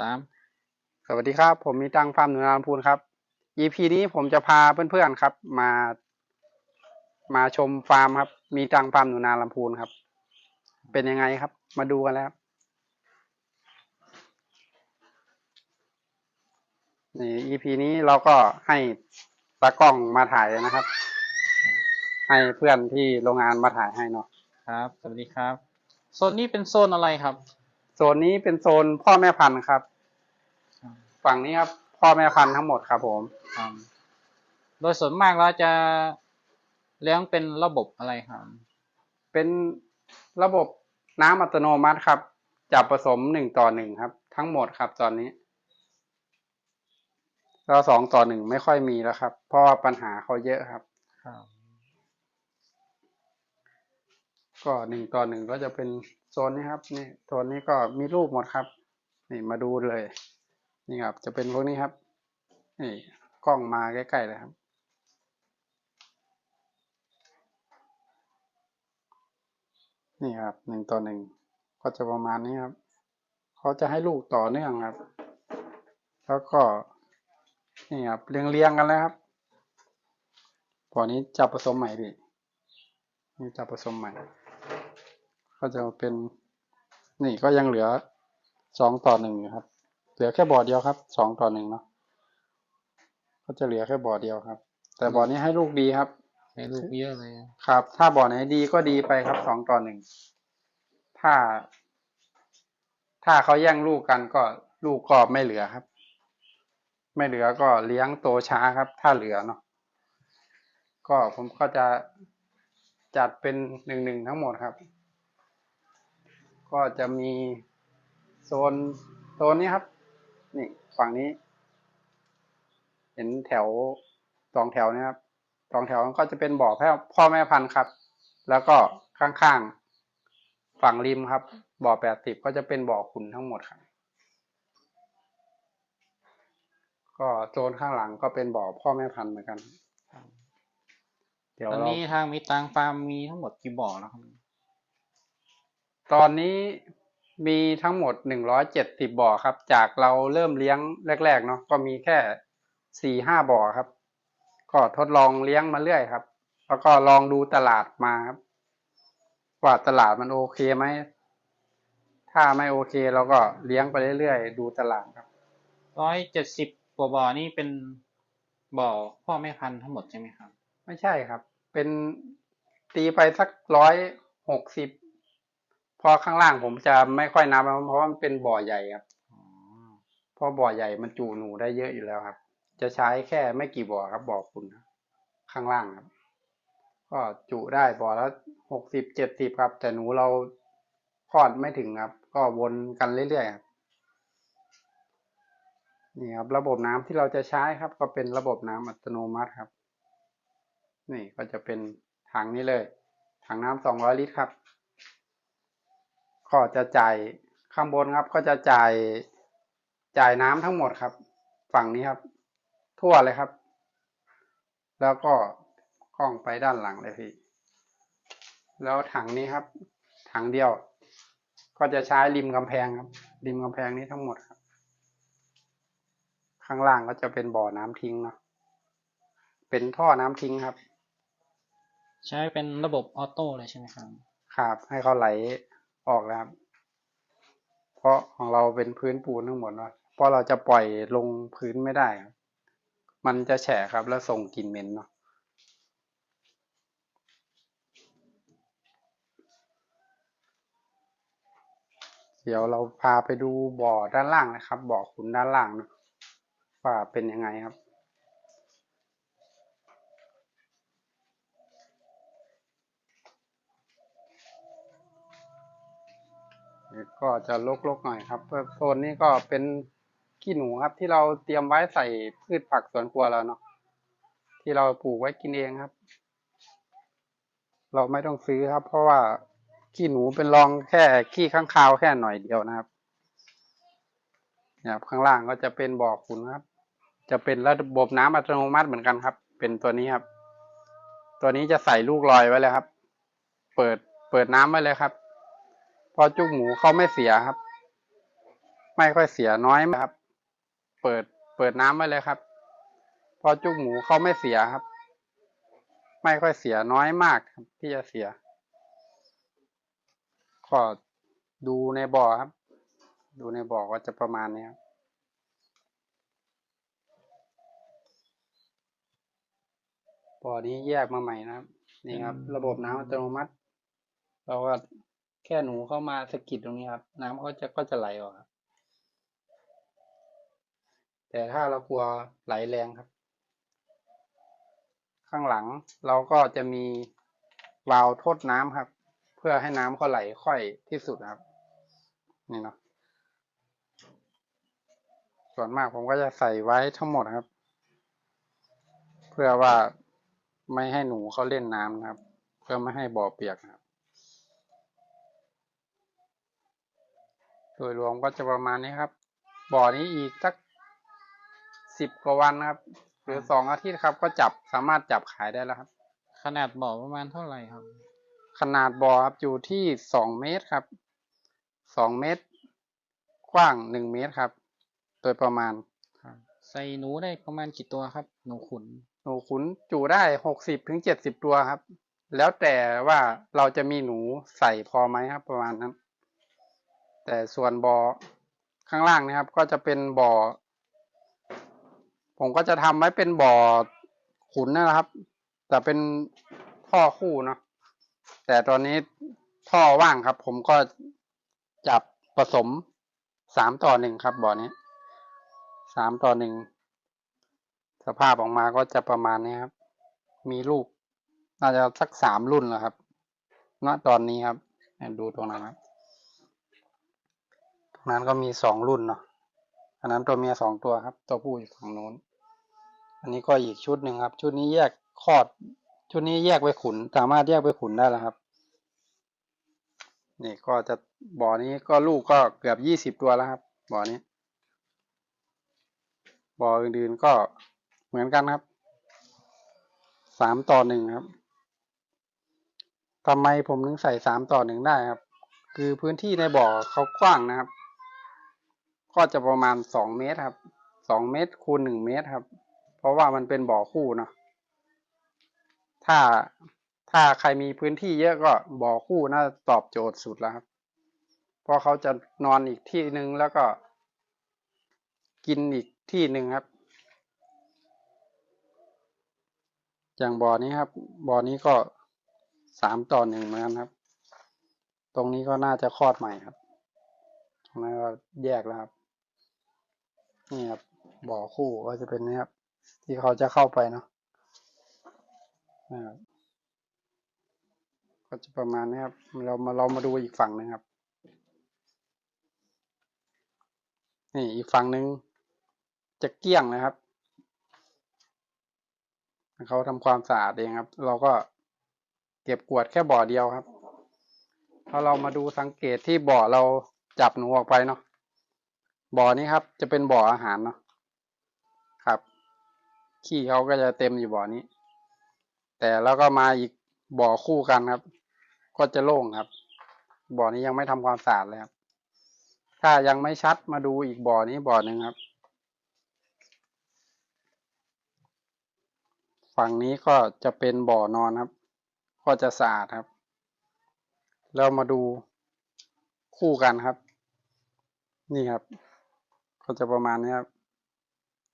สามสวัสดีครับ ผมมีตังฟาร์มหนูนาลำพูนครับ EP นี้ผมจะพาเพื่อนๆครับ มา มาชมฟาร์มครับ มีตังฟาร์มหนูนาลำพูนครับ เป็นยังไงครับ มาดูกันแล้วครับนี่ EP นี้เราก็ให้ตากล้องมาถ่ายนะครับ ให้เพื่อนที่โรงงานมาถ่ายให้เนาะครับ สวัสดีครับ โซนนี้เป็นโซนอะไรครับ โซนนี้เป็นโซนพ่อแม่พันธุ์ครับครับ ฝั่งนี้ครับ พ่อแม่พันธุ์ทั้งหมดครับ ผมครับโดยส่วนมากเราจะเลี้ยงเป็นระบบอะไรครับ เป็นระบบน้ำอัตโนมัติครับ จับผสมหนึ่งต่อหนึ่งครับ ทั้งหมดครับตอนนี้เราสองต่อหนึ่งไม่ค่อยมีแล้วครับ เพราะว่าปัญหาเขาเยอะครับครับก็หนึ่งต่อหนึ่งก็จะเป็น โซนนี้ครับนี่โซนนี้ก็มีรูปหมดครับ นี่มาดูเลย นี่ครับ จะเป็นพวกนี้ครับ นี่กล้องมาใกล้ๆเลยครับ นี่ครับหนึ่งต่อหนึ่งก็จะประมาณนี้ครับเขาจะให้ลูกต่อเนื่องครับ แล้วก็นี่ครับเรียงเรียงๆกันแล้วครับพอนี้จับผสมใหม่พี่นี่จับผสมใหม่ ก็จะเป็น นี่ก็ยังเหลือสองต่อหนึ่งอยู่ครับ เหลือแค่บ่อเดียวครับสองต่อหนึ่งเนาะก็จะเหลือแค่บ่อเดียวครับ แต่บ่อนี้ให้ลูกดีครับ ให้ลูกเยอะเลยครับ ถ้าบ่อไหนดีก็ดีไปครับสองต่อหนึ่งถ้า ถ้าเขาแย่งลูกกันก็ลูกก็ไม่เหลือครับ ไม่เหลือก็เลี้ยงโตช้าครับ ถ้าเหลือเนาะก็ผมก็จะจัดเป็นหนึ่งหนึ่งทั้งหมดครับ ก็จะมีโซนโซนนี้ครับ นี่ฝั่งนี้ เห็นแถวสองแถวนะครับสองแถวก็จะเป็นบ่อแพ่พ่อแม่พันธุ์ครับ แล้วก็ข้างๆฝั่งริมครับ บ่อแปดสิบก็จะเป็นบ่อขุนทั้งหมดครับ ก็โซนข้างหลังก็เป็นบ่อพ่อแม่พันธุ์เหมือนกัน เดี๋ยวตอนเรา นี้ทางมีตังฟาร์มมีทั้งหมดกี่บ่อแล้วครับ ตอนนี้มีทั้งหมดหนึ่งร้อยเจ็ดสิบบ่อครับ จากเราเริ่มเลี้ยงแรกๆเนาะก็มีแค่สี่ห้าบ่อครับ ก็ทดลองเลี้ยงมาเรื่อยครับ แล้วก็ลองดูตลาดมาครับ ว่าตลาดมันโอเคไหมถ้าไม่โอเคเราก็เลี้ยงไปเรื่อยๆดูตลาดครับร้อยเจ็ดสิบกว่าบ่อนี่เป็นบ่อพ่อแม่พันธุ์ทั้งหมดใช่ไหมครับ ไม่ใช่ครับ เป็นตีไปสักร้อยหกสิบ พอข้างล่างผมจะไม่ค่อยนับแล้วเพราะว่ามันเป็นบ่อใหญ่ครับอ๋อเพราะบ่อใหญ่มันจูหนูได้เยอะอยู่แล้วครับ จะใช้แค่ไม่กี่บ่อครับบ่อคุณครับข้างล่างครับ ก็จุได้บ่อละหกสิบเจ็ดสิบครับ แต่หนูเราคลอดไม่ถึงครับ ก็วนกันเรื่อยๆครับนี่ครับ ระบบน้ำที่เราจะใช้ครับ ก็เป็นระบบน้ำอัตโนมัติครับ นี่ก็จะเป็นถังนี้เลยถังน้ำสองร้อยลิตรครับ ก็จะจ่ายข้างบนครับ ก็จะจ่ายจ่ายน้ำทั้งหมดครับ ฝั่งนี้ครับ ทั่วเลยครับ แล้วก็กล้องไปด้านหลังเลยพี่ แล้วถังนี้ครับ ถังเดียว ก็จะใช้ริมกำแพงครับ ริมกำแพงนี้ทั้งหมดครับ ข้างล่างก็จะเป็นบ่อน้ำทิ้งเนาะเป็นท่อน้ำทิ้งครับ ใช้เป็นระบบออโต้เลยใช่ไหมครับครับให้เขาไหล ออกแล้วครับเพราะของเราเป็นพื้นปูนทั้งหมดเนาะเพราะเราจะปล่อยลงพื้นไม่ได้ มันจะแฉะครับแล้วส่งกลิ่นเหม็นเนาะเดี๋ยวเราพาไปดูบ่อด้านล่างนะครับ บ่อขุนด้านล่างนะว่าเป็นยังไงครับ ก็จะลกๆหน่อยครับโซนนี้ก็เป็นขี้หนูครับ ที่เราเตรียมไว้ใส่พืชผักสวนครัวเราเนาะที่เราปลูกไว้กินเองครับ เราไม่ต้องซื้อครับ เพราะว่าขี้หนูเป็นรองแค่ขี้ข้างคาวแค่หน่อยเดียวนะครับนี่ยครับข้างล่างก็จะเป็นบ่อขุนครับ จะเป็นระบบน้ำอัตโนมัติเหมือนกันครับ เป็นตัวนี้ครับ ตัวนี้จะใส่ลูกลอยไว้เลยครับ เปิดเปิดน้ำไว้เลยครับ พอจุกหมูเขาไม่เสียครับ ไม่ค่อยเสียน้อยครับ เปิดเปิดน้ำไว้เลยครับ พอจุกหมูเขาไม่เสียครับ ไม่ค่อยเสียน้อยมากครับ ที่จะเสียก็ดูในบ่อครับ ดูในบ่อก็จะประมาณนี้ครับบ่อนี้แยกมาใหม่นะครับ นี่ครับ ระบบน้ำอัตโนมัติ เราก็ แค่หนูเข้ามาสะกิดตรงนี้ครับ น้ำก็จะก็จะไหลออกครับ แต่ถ้าเรากลัวไหลแรงครับ ข้างหลังเราก็จะมีวาล์วทดน้ำครับ เพื่อให้น้ำเขาไหลค่อยที่สุดครับ นี่เนาะส่วนมากผมก็จะใส่ไว้ทั้งหมดครับ เพื่อว่าไม่ให้หนูเขาเล่นน้ำนะครับ เพื่อไม่ให้บ่อเปียกครับ โดยรวมก็จะประมาณนี้ครับ บ่อนี้อีกสักสิบกว่าวันนะครับ หรือสองอาทิตย์ครับก็จับสามารถจับขายได้แล้วครับ ขนาดบ่อประมาณเท่าไหร่ครับ ขนาดบ่อครับอยู่ที่สองเมตรครับสองเมตร กว้างหนึ่งเมตรครับ โดยประมาณครับใส่หนูได้ประมาณกี่ตัวครับ หนูขุน หนูขุนจุได้หกสิบถึงเจ็ดสิบตัวครับ แล้วแต่ว่าเราจะมีหนูใส่พอไหมครับ ประมาณนั้น แต่ส่วนบ่อข้างล่างนะครับ ก็จะเป็นบ่อ ผมก็จะทำไว้เป็นบ่อขุนนะครับ แต่เป็นท่อคู่เนาะแต่ตอนนี้ท่อว่างครับ ผมก็จับผสมสามต่อหนึ่งครับบ่อนี้สามต่อหนึ่งสภาพออกมาก็จะประมาณนี้ครับ มีลูกน่าจะสักสามรุ่นแล้วครับณตอนนี้ครับ ดูตรงนั้นครับ นั้นก็มีสองรุ่นเนาะอันนั้นตัวเมียสองตัวครับ ตัวผู้อยู่ฝั่งนู้น อันนี้ก็อีกชุดหนึ่งครับ ชุดนี้แยกคลอด ชุดนี้แยกไปขุน สามารถแยกไปขุนได้แล้วครับ นี่ก็จะบ่อนี้ก็ลูกก็เกือบยี่สิบตัวแล้วครับ บ่อนี้ บ่ออื่นๆก็เหมือนกันครับ สามต่อหนึ่งครับทำไมผมถึงใส่สามต่อหนึ่งได้ครับ คือพื้นที่ในบ่อเขากว้างนะครับ ก็จะประมาณสองเมตรครับสองเมตรคูณหนึ่งเมตรครับ เพราะว่ามันเป็นบ่อคู่เนาะถ้าถ้าใครมีพื้นที่เยอะก็บ่อคู่น่าตอบโจทย์สุดแล้วครับเพราะเขาจะนอนอีกที่หนึ่งแล้วก็ กินอีกที่หนึ่งครับ อย่างบ่อนี้ครับ บ่อนี้ก็สามต่อหนึ่งเหมือนกันครับ ตรงนี้ก็น่าจะคลอดใหม่ครับตรงนั้นก็แยกแล้วครับ นี่ครับบ่อคู่ก็จะเป็นนี้ครับ ที่เขาจะเข้าไปเนาะนะครับก็จะประมาณนี้ครับ เรามาเรามาดูอีกฝั่งหนึ่งครับ นี่อีกฝั่งหนึ่งจะเกี้ยงนะครับเขาทำความสะอาดเองครับ เราก็เก็บกวดแค่บ่อเดียวครับพอเรามาดูสังเกตที่บ่อเราจับหนูออกไปเนาะ บ่อนี้ครับ จะเป็นบ่ออาหารเนาะครับ ขี้เขาก็จะเต็มอยู่บ่อนี้ แต่แล้วก็มาอีกบ่อคู่กันครับ ก็จะโล่งครับ บ่อนี้ยังไม่ทำความสะอาดเลยครับ ถ้ายังไม่ชัดมาดูอีกบ่อนี้บ่อหนึ่งครับ ฝั่งนี้ก็จะเป็นบ่อนอนครับ ก็จะสะอาดครับ เรามาดูคู่กันครับ นี่ครับ ก็จะประมาณนี้ครับ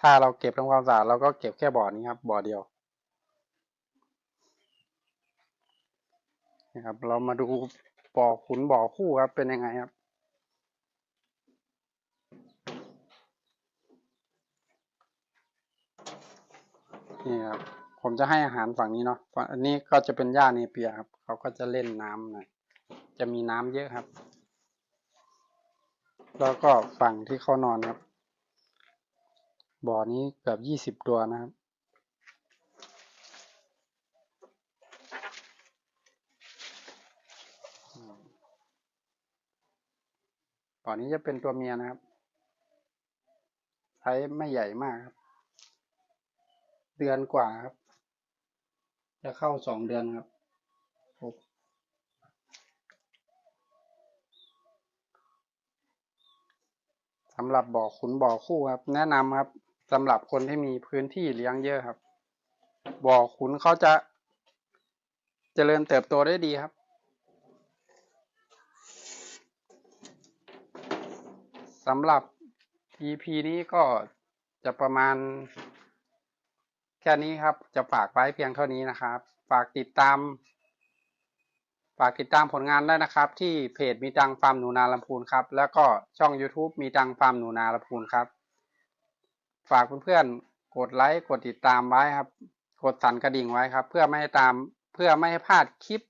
ถ้าเราเก็บทำความสะอาดเราก็เก็บแค่บ่อนี้ครับ บ่อเดียวนี่ครับ เรามาดูบ่อขุนบ่อคู่ครับ เป็นยังไงครับนี่ครับผมจะให้อาหารฝั่งนี้เนาะฝั่งอันนี้ก็จะเป็นหญ้าเนเปียครับ เขาก็จะเล่นน้ำหน่อย จะมีน้ำเยอะครับ แล้วก็ฝั่งที่เขานอนครับ บ่อนี้เกือบยี่สิบตัวนะครับ บ่อนี้จะเป็นตัวเมียนะครับไซส์ไม่ใหญ่มากครับ เดือนกว่าครับ จะเข้าสองเดือนครับโอ้ไซ สำหรับบ่อขุนบ่อคู่ครับ แนะนำครับสำหรับคนที่มีพื้นที่เลี้ยงเยอะครับ บ่อขุนเขาจะเจริญเติบโตได้ดีครับ สำหรับ EP นี้ก็จะประมาณ แค่นี้ครับ จะฝากไว้เพียงเท่านี้นะครับ ฝากติดตาม ฝากติดตามผลงานได้นะครับ ที่เพจมีตังฟาร์มหนูนาลำพูนครับ แล้วก็ช่อง YouTube มีตังฟาร์มหนูนาลำพูนครับ ฝากเพื่อนๆกดไลค์กดติดตามไว้ครับ กดสั่นกระดิ่งไว้ครับ เพื่อไม่ให้ตามเพื่อไม่ให้พลาดคลิป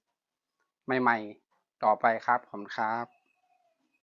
ใหม่ ๆ ต่อไปครับขอบคุณครับ